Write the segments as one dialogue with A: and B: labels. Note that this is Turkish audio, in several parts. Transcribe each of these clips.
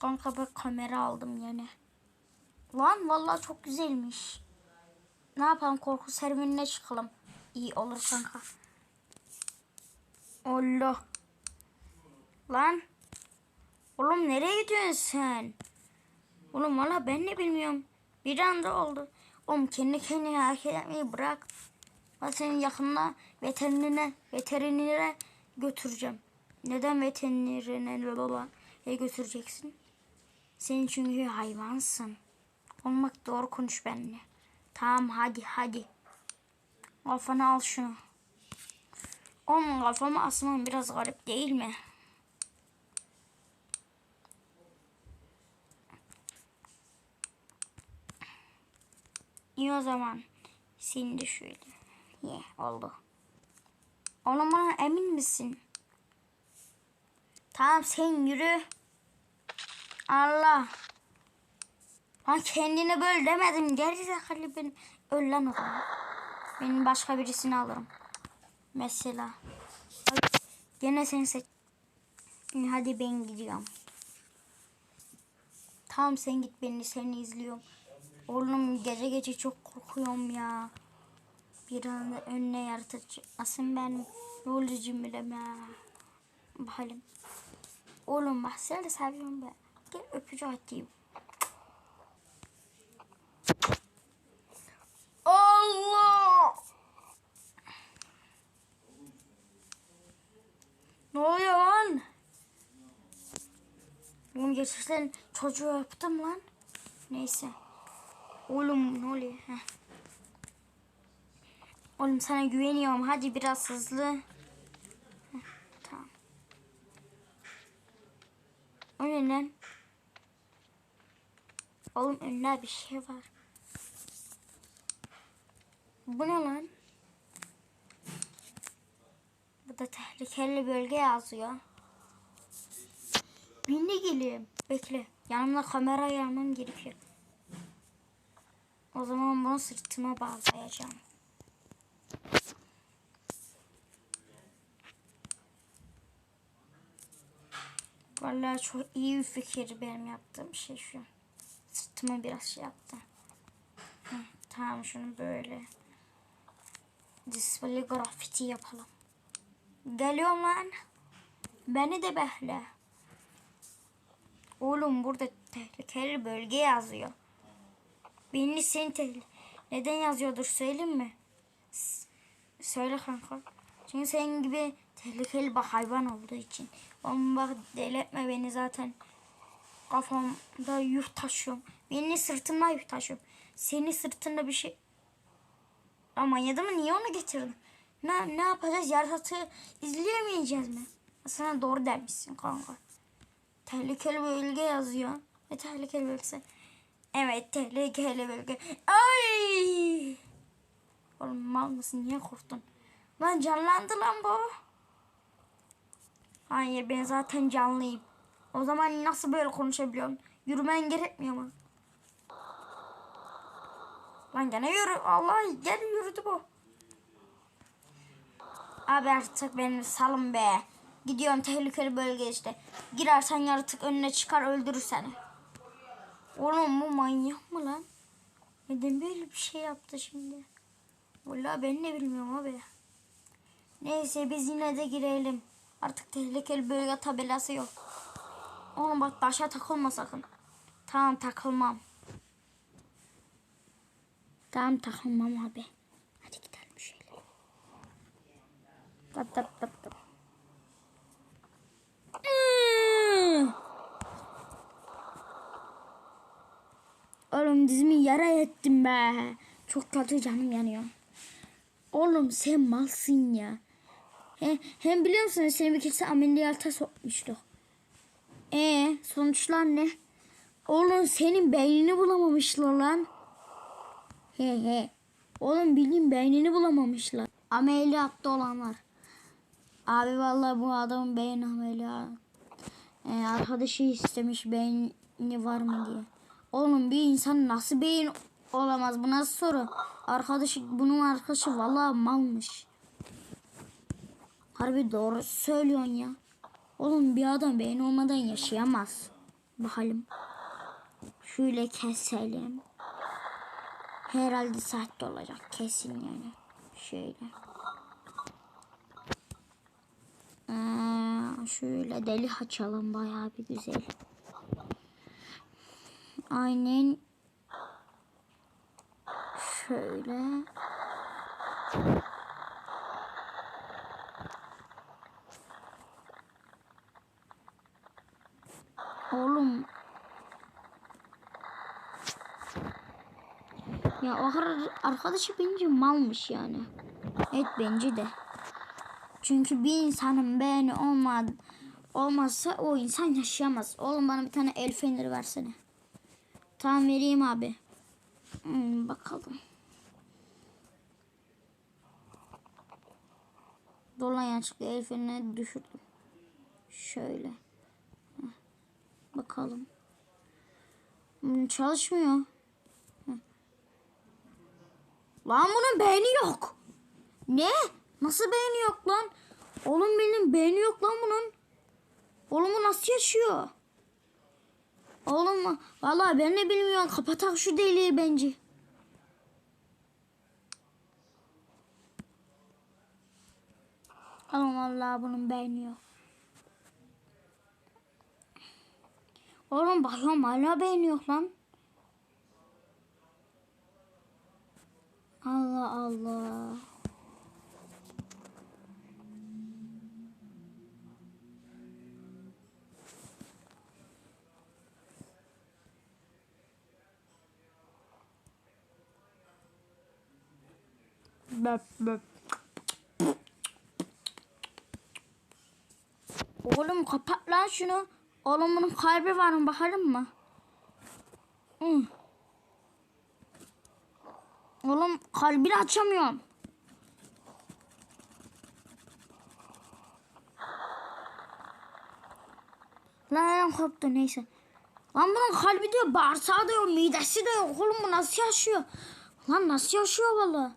A: Kanka bak kamera aldım yine. Lan vallahi çok güzelmiş. Ne yapalım korku serüvenine çıkalım. İyi olur kanka. Allah. Lan. Oğlum nereye gidiyorsun sen? Oğlum valla ben ne bilmiyorum. Bir anda oldu. Oğlum kendi kendine hareket etmeyi bırak. Ben seni yakında veterinere, veterinere götüreceğim. Neden veterinere baba götüreceksin? Sen çünkü hayvansın. Olmak doğru konuş benimle. Tamam hadi hadi. Kafana al şunu. Oğlum kafamı asman biraz garip değil mi? İyi o zaman. Seni de şöyle. Ye oldu. Bana emin misin? Tamam sen yürü. Allah. Lan kendine böyle demedim. Gerizekalı benim. Öl lan o zaman. Benim başka birisini alırım. Mesela. Gene seni seç. Hadi ben gidiyorum. Tamam sen git beni seni izliyorum. Oğlum gece gece çok korkuyorum ya. Bir anda önüne yaratıcı. Asın ben ne olacağım bileme. Bakalım. Oğlum bak seni de seviyorum ben. Gel öpücük atayım. Allah! Ne oluyor lan? Oğlum gerçekten çocuğu öptüm lan. Neyse. Oğlum ne oluyor? Heh. Oğlum sana güveniyorum. Hadi biraz hızlı. Heh, tamam. O ne lan? Oğlum önüne bir şey var. Bu ne lan? Bu da tehlikeli bölge yazıyor. Bindi geleyim. Bekle. Yanımda kamera almam gerekiyor. O zaman bunu sırtıma bağlayacağım. Vallahi çok iyi bir fikir benim yaptığım şey şu. Sırtıma biraz şey yaptı. Hı, tamam şunu böyle. Display grafiti yapalım. Geliyorum lan. Beni de bekle. Oğlum burada tehlikeli bölge yazıyor. Beni sen tehlike... Neden yazıyordur söyleyeyim mi? S- Söyle kanka. Çünkü senin gibi tehlikeli bir hayvan olduğu için. Oğlum bak deli etme beni zaten. Kafamda yük taşıyorum. Beni sırtımda yük taşıyorum. Senin sırtında bir şey... Ama ya mı niye onu getirdin? Ne, ne yapacağız? Yaratığı izleyemeyeceğiz mi? Sana doğru demişsin kanka. Tehlikeli bölge yazıyor. Ne tehlikeli bölgesi? Evet tehlikeli bölge. Ay! Oğlum mal mısın? Niye korktun? Lan canlandı lan bu. Hayır ben zaten canlıyım. O zaman nasıl böyle konuşabiliyorum? Yürümen gerekmiyor mu? Lan gene yürü. Allah gel yürüdü bu. Abi artık beni salın be. Gidiyorum tehlikeli bölge işte. Girersen yaratık önüne çıkar öldürür seni. Oğlum bu manyak mı lan? Neden böyle bir şey yaptı şimdi? Vallahi ben ne bilmiyorum abi. Neyse biz yine de girelim. Artık tehlikeli bölge tabelası yok. Oğlum bak taşa takılma sakın. Tamam takılmam. Tamam takılmam abi. Hadi gidelim şöyle. Tap tap tap tap. Hmm. Oğlum dizimi yara ettim be. Çok kötü canım yanıyor. Oğlum sen malsın ya. He, hem biliyor musun seni bir kez ameliyata sokmuştuk. E sonuçlar ne? Oğlum senin beynini bulamamışlar lan. He he. Oğlum bileyim beynini bulamamışlar. Ameliyatta olanlar. Abi vallahi bu adamın beyin ameliyatı. Ee, arkadaşı istemiş beyni var mı diye. Oğlum bir insan nasıl beyin olamaz? Bu nasıl soru? Arkadaşı bunun arkadaşı vallahi malmış. Harbi doğru söylüyorsun ya. Oğlum bir adam beyin olmadan yaşayamaz. Bakalım. Şöyle keselim. Herhalde sahte olacak kesin yani. Şöyle. Ee, şöyle delik açalım bayağı bir güzel. Aynen şöyle. Oğlum. Ya arkadaşı bence malmış yani. Evet bence de. Çünkü bir insanın beğeni olmad olmazsa o insan yaşayamaz. Oğlum bana bir tane el feneri versene. Tamam vereyim abi. Hmm, bakalım. Dolan yanlışlıkla el fenerini düşürdüm. Şöyle. Bakalım. Hmm, çalışmıyor. Heh. Lan bunun beğeni yok. Ne? Nasıl beğeni yok lan? Oğlum benim beğeni yok lan bunun. Oğlum bu nasıl yaşıyor? Oğlum vallahi ben de bilmiyorum. Kapatak şu deliği bence. Oğlum vallahi bunun beğeni yok. Oğlum bakıyorum hala beğeni yok lan. Allah Allah. Böp böp. Oğlum kapat lan şunu. Oğlum bunun kalbi var mı bakalım mı? Oğlum kalbini açamıyorum. Lan ayağım koptu neyse. Lan bunun kalbi diyor, bağırsağı da yok, midesi de yok. Oğlum bu nasıl yaşıyor? Lan nasıl yaşıyor valla?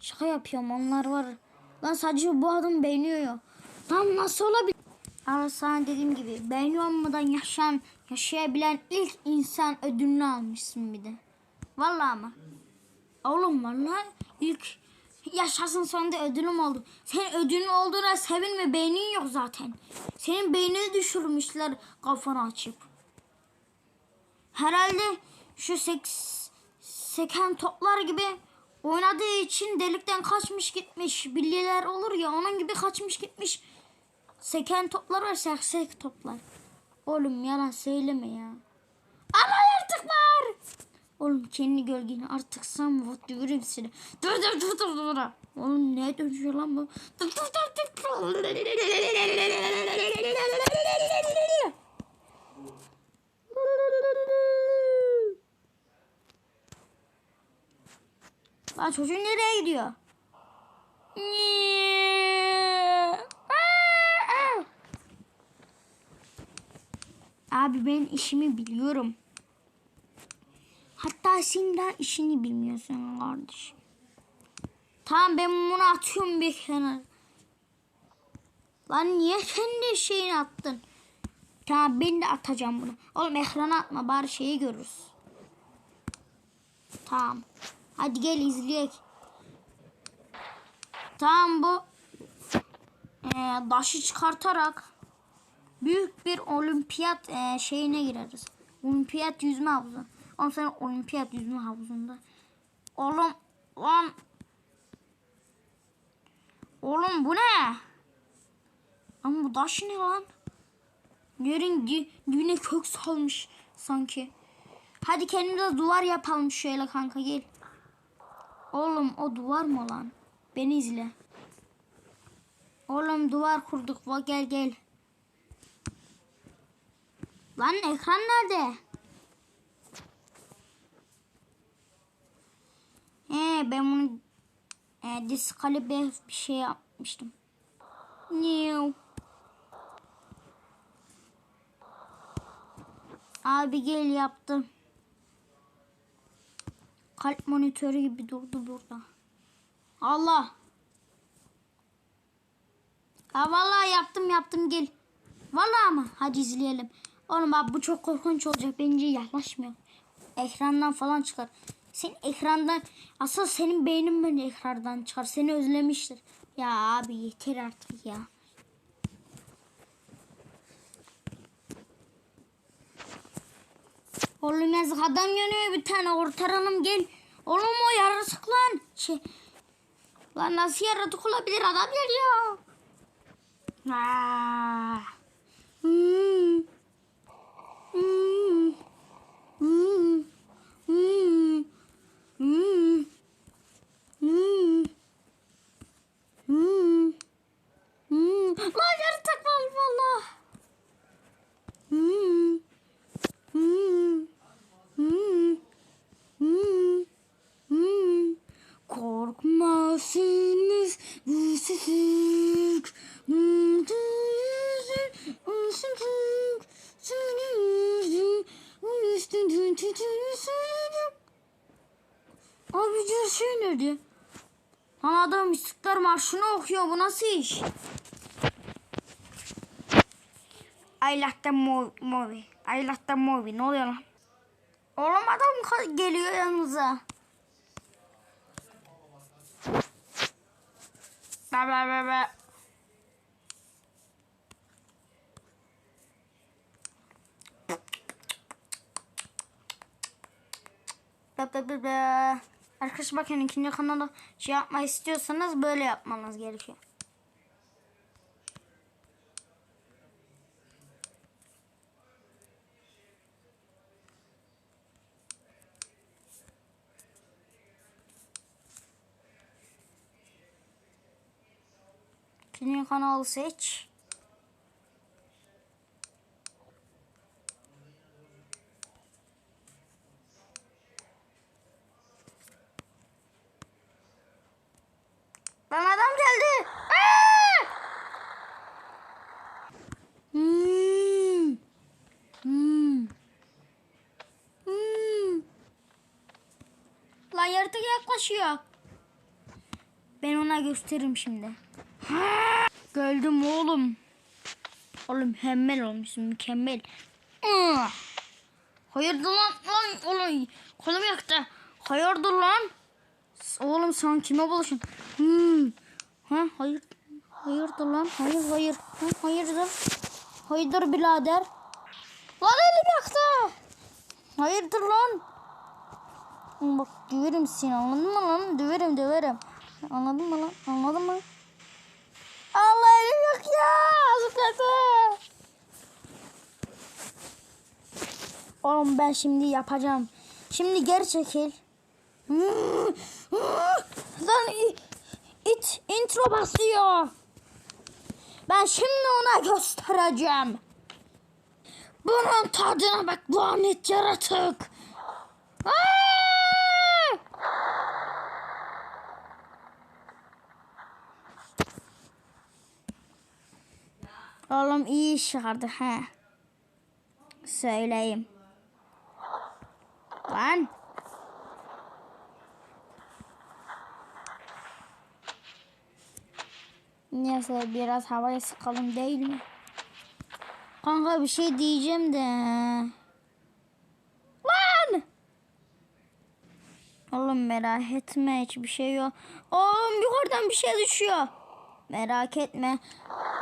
A: Şaka yapıyorum onlar var. Lan sadece bu adam beğeniyor. Lan nasıl olabilir? Ama sana dediğim gibi beğeni olmadan yaşayan, yaşayabilen ilk insan ödülünü almışsın bir de. Vallahi ama. Oğlum vallahi ilk yaşasın sonunda ödülüm oldu. Senin ödülün olduğuna sevinme beynin yok zaten. Senin beynini düşürmüşler kafanı açıp. Herhalde şu seks, seken toplar gibi oynadığı için delikten kaçmış gitmiş. Bilyeler olur ya onun gibi kaçmış gitmiş. Seken toplar var seksek toplar. Oğlum yalan söyleme ya. Ama artık var. Oğlum kendi gölgeni artık sen vot dövürüm seni. Dur dur dur dur dur. Oğlum ne dönüyor lan bu? Dur dur dur dur. Lan çocuğun nereye gidiyor? Abi ben işimi biliyorum. Hatta sen daha işini bilmiyorsun kardeşim. Tamam ben bunu atıyorum bir kenara. Lan niye kendi şeyini attın? Tamam ben de atacağım bunu. Oğlum ekrana atma bari şeyi görürüz. Tamam. Hadi gel izleyek. Tamam bu e, daşı çıkartarak büyük bir olimpiyat e, şeyine gireriz. Olimpiyat yüzme havuzu. Oğlum sen olimpiyat yüzme havuzunda. Oğlum lan. Oğlum bu ne? Ama bu taş ne lan? Yerin di- dibine kök salmış sanki. Hadi kendimize duvar yapalım şöyle kanka gel. Oğlum o duvar mı lan? Beni izle. Oğlum duvar kurduk. Va gel gel. Lan ekran nerede? He ben bunu e, diskalibe bir şey yapmıştım. New. Abi gel yaptım. Kalp monitörü gibi durdu burada. Allah. Ha vallahi yaptım yaptım gel. Vallahi ama hadi izleyelim. Oğlum bak bu çok korkunç olacak. Bence yaklaşmıyor. Ekrandan falan çıkar. Sen ekrandan asıl senin beynin beni ekrandan çıkar. Seni özlemiştir. Ya abi yeter artık ya. Oğlum yazık adam yanıyor bir tane kurtaralım gel. Oğlum o yaratık lan. Şey, lan nasıl yaratık olabilir adam geliyor. Aa. Sıcak. Hmm. Isıncık. Sönürdüm. Üstünden tütünsün. Abi diyor şey nerede? Lan adam İstiklal Marşı'nı okuyor. Bu nasıl iş? I like the mo- movie. I like the movie. Ne oluyor lan? Oğlum adam geliyor yanımıza. bla Arkadaşlar bakın ikinci kanalda şey yapma istiyorsanız böyle yapmanız gerekiyor. İkinci kanalı seç. Lan adam geldi. Hmm. Hmm. Hmm. Lan yaratık yaklaşıyor. Ben ona gösteririm şimdi. Gördüm oğlum. Oğlum mükemmel olmuşsun mükemmel. Hayırdır lan lan oğlum kolum yaktı. Hayırdır lan? Oğlum sen kime bulaşın? Hmm. Ha hayır. Hayırdır lan? Hayır hayır. Ha, hayırdır. Hayırdır birader. Lan elim yaktı. Hayırdır lan? Bak döverim seni anladın mı lan? Döverim döverim. Anladın mı lan? Anladın mı? Allah elim yok ya. Zıpladı. Oğlum ben şimdi yapacağım. Şimdi geri çekil. Lan it intro basıyor. Ben şimdi ona göstereceğim. Bunun tadına bak lanet yaratık. Aa! Oğlum iyi iş çıkardı he. Söyleyeyim. Lan. Neyse biraz havaya sıkalım değil mi? Kanka bir şey diyeceğim de. Lan! Oğlum merak etme hiçbir şey yok. Oğlum yukarıdan bir şey düşüyor. Merak etme.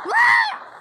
A: Lan!